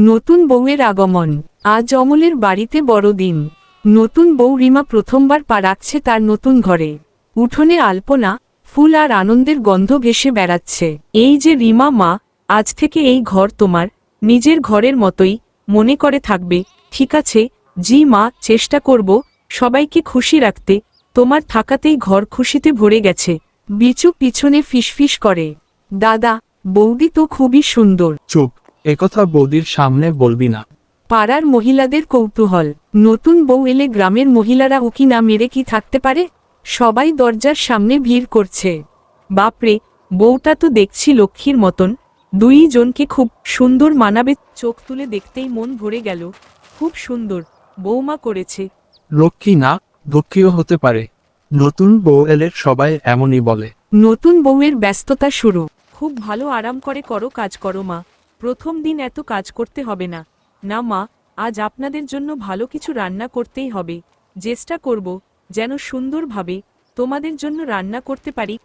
নতুন বউয়ের আগমন। আজ অমলের বাড়িতে বড়দিন নতুন বউ রিমা প্রথমবার পা রাখছে তার নতুন ঘরে। উঠোনে আলপনা, ফুল আর আনন্দের গন্ধ ভেসে বেড়াচ্ছে। এই যে রিমা মা, আজ থেকে এই ঘর তোমার। নিজের ঘরের মতোই, মনে করে থাকবে, ঠিক আছে, জি মা, চেষ্টা করব, সবাইকে খুশি রাখতে। তোমার থাকাতেই ঘর খুশিতে ভরে গেছে। বিচু পিছনে ফিসফিস করে। দাদা, বৌদি তো খুবই সুন্দর। চুপ। একথা বৌদির সামনে বলবি না। পাড়ার মহিলাদের কৌতূহল। নতুন বউ এলে গ্রামের মহিলারা উকি না মেরে কি থাকতে পারে? সবাই দরজার সামনে ভিড় করছে। বাপরে বউটা তো দেখছি লক্ষ্মীর মতন। দুই জনকে খুব সুন্দর মানাবে। চোখ তুলে দেখতেই মন ভরে গেল। খুব সুন্দর বৌমা করেছে। লক্ষ্মী না দক্ষীয় হতে পারে। নতুন বউ এলে সবাই এমনই বলে। নতুন বউয়ের ব্যস্ততা শুরু। খুব ভালো আরাম করে করো কাজ করো মা। প্রথম দিন এত কাজ করতে হবে না। না মা আজ আপনাদের জন্য ভালো কিছু রান্না করতেই হবে। চেষ্টা করব যেন সুন্দরভাবে তোমাদের জন্য রান্না করতে পারি।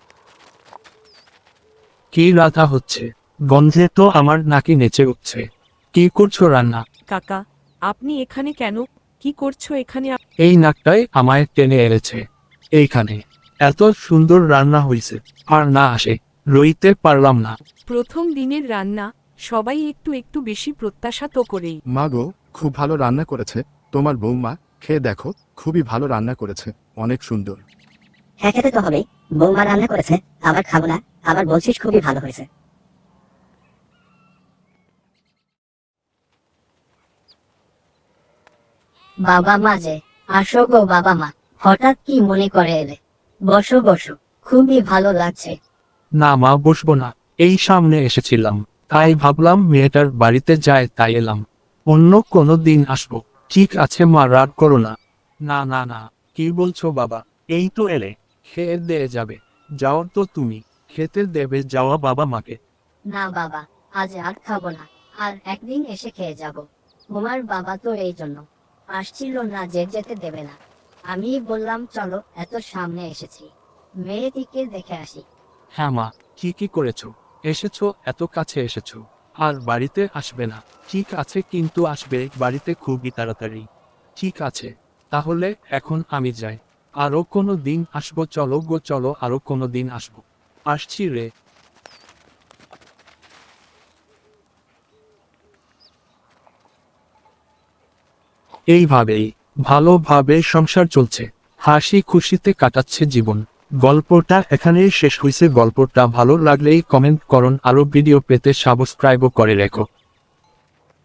কি রাধা হচ্ছে? গন্ধে তো আমার নাকি নেচে উঠছে। কি করছ রান্না? কাকা আপনি এখানে কেন? কি করছ এখানে? আপ- এই নাকটাই আমায় টেনে এনেছে। এইখানে। এত সুন্দর রান্না হয়েছে আর না আসে। রইতে পারলাম না। প্রথম দিনের রান্না সবাই একটু একটু বেশি প্রত্যাশা তো করেই। মা গো খুব ভালো রান্না করেছে। তোমার বৌমা খেয়ে দেখো খুবই ভালো রান্না করেছে। অনেক সুন্দর। হ্যাঁ খেতে তো হবেই। বৌমা রান্না করেছে আবার খাব না। আবার বলছিস খুবই ভালো হয়েছে। বাবা মা যে আসো গো বাবা মা। হঠাৎ কি মনে করে এলে? বসো বসো। খুবই ভালো লাগছে। না মা বসবো না। এই সামনে এসেছিলাম। তাই ভাবলাম মেয়েটার বাড়িতে যায় তাই এলাম। অন্য কোনো দিন আসব। ঠিক আছে মা রাগ করো না। না না না কি বলছো বাবা? এই তো এলে। খেয়ে দিয়ে যাবে। যাও তো তুমি। খেতে দেবে যাওয়া বাবা মাকে। না বাবা আজ আর খাব না। আর একদিন এসে খেয়ে যাব। তোমার বাবা তো এই জন্য। আসছিল না যে যেতে দেবে না। আমি বললাম চলো এত সামনে এসেছি। মেয়েটিকে দেখে আসি। হ্যাঁ মা ঠিকই করেছ? এসেছ, এত কাছে এসেছ। আর বাড়িতে আসবে না। ঠিক আছে, কিন্তু আসবে। বাড়িতে খুবই তাড়াতাড়ি। ঠিক আছে। তাহলে এখন আমি যাই। আরও কোনো দিন আসব, চলো গো, চলো, আরও কোনো দিন আসব। আসছি রে। এইভাবেই ভালোভাবে সংসার চলছে। হাসি খুশিতে কাটাচ্ছে জীবন। গল্পটা এখানেই শেষ হয়েছে গল্পটা ভালো লাগলেই কমেন্ট করুন। আরও ভিডিও পেতে সাবস্ক্রাইবও করে রেখো।